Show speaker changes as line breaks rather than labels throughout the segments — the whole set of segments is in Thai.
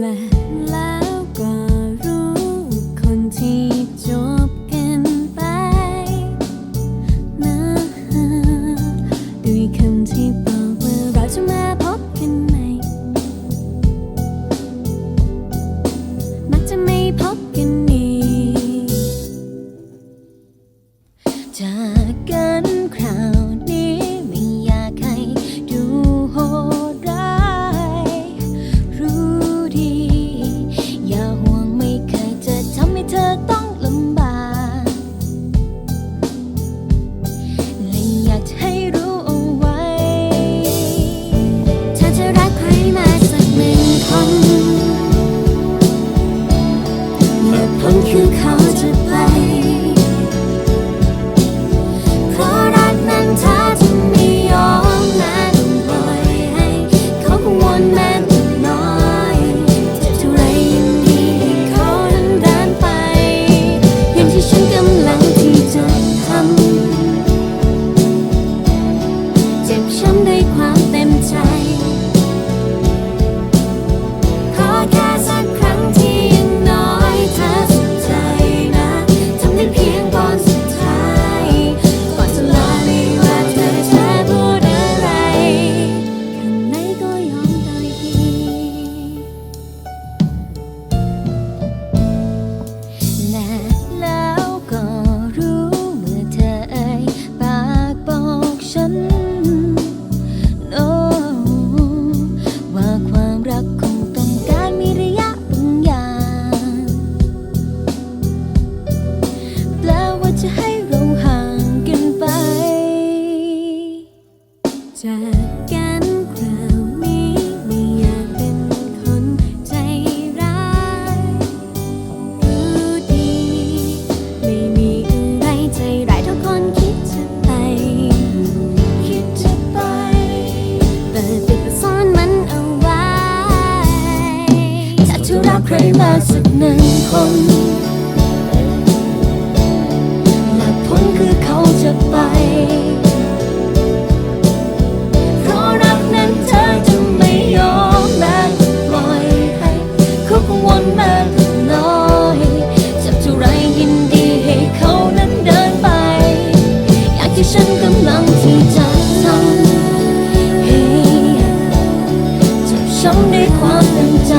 แล้ว จะให้เราห่างกันไป จากกันคราวนี้ไม่อยากเป็นคนใจร้ายรู้ดี ไม่มีอะไรใจร้ายทุกคนคิดจะไป คิดจะไป แต่ติดซ่อนมันเอาไว้ถ้ทุกเราใครมาสักหนึ่งคน คือเขาจะพราะรักนั้นเธอจะไม่ยอมแม้ปล่อยให้เขกังวลมากน้อยจับเท่าไยินดีให้เขานั้นเดินไป อยากที่ฉันกำลังที่จะทำให้จบช้ำด้วยความเต็มใจ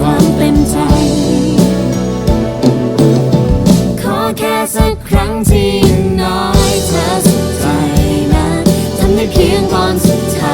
ความเต็มใจ ขอแค่สักครั้งที่น้อยเธอสุดใจนะทำได้เพียงตอนสุดท้าย